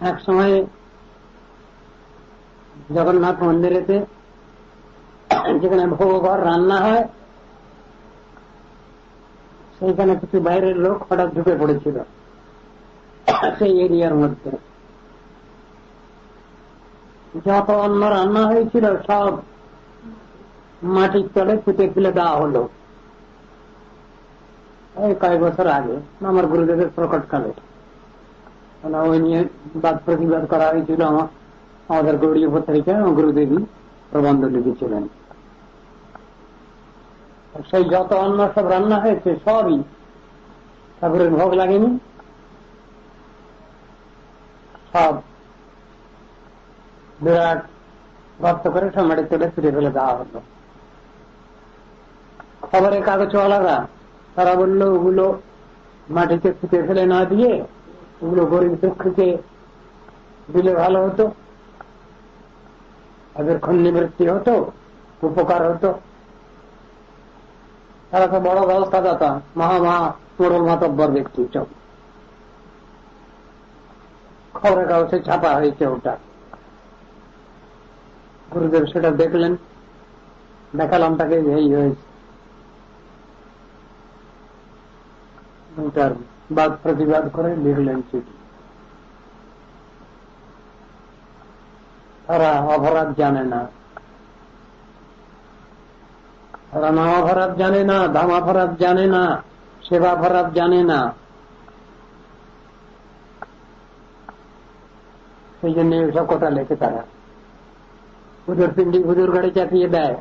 এক সময় জগন্নাথ মন্দিরেতে যেখানে ভোগঘর রান্না হয়, সেইখানে কিছু বাইরের লোক হঠাৎ ঢুকে পড়েছিল। সেই এরিয়ার মধ্যে। যত অন্য রান্না হয়েছিল, সব মাটির তলে পুঁতে ফেলে দেওয়া হলো। এই কয়েক বছর আগে, আমার গুরুদেবের প্রকট প্রকটকালে। ওই নিয়ে বাদ প্রতিবাদ করা হয়েছিল আমার, আমাদের পত্রিকায় গুরুদেবী প্রবন্ধ লিখেছিলেন। সেই যত অন্ন সব রান্না হয়েছে, সবই। ঠাকুরের ভোগ লাগেনি। সব বিরাট গর্ত করে টমেটো তুলে ফিরে ফেলে দেওয়া হলো। খবরের কাগজওয়ালারা তারা বলল, ওগুলো মাটিতে ফুটে ফেলে না দিয়ে ওগুলো গরিব দুঃখকে দিলে ভালো হতো। তাদের নিবৃত্তি হতো, উপকার হতো। তারা তো বড় ব্যবস্থা দাতা মহা মহা মোড়ল মাতব্বর ব্যক্তি চোখ খবরের কাগজে ছাপা হয়েছে ওটা। গুরুদেব সেটা দেখলেন, দেখালাম তাকে এই হয়েছে। বাদ প্রতিবাদ করে লিখলেন চিঠি। তারা অপরাধ জানে না। তারা নাম অপরাধ জানে না, দাম অপরাধ জানে না, সেবা অপরাধ জানে না। সেই জন্য এসব কথা লেখে তারা। হুজুর পিন্ডি হুজুর গাড়ি চাপিয়ে দেয়।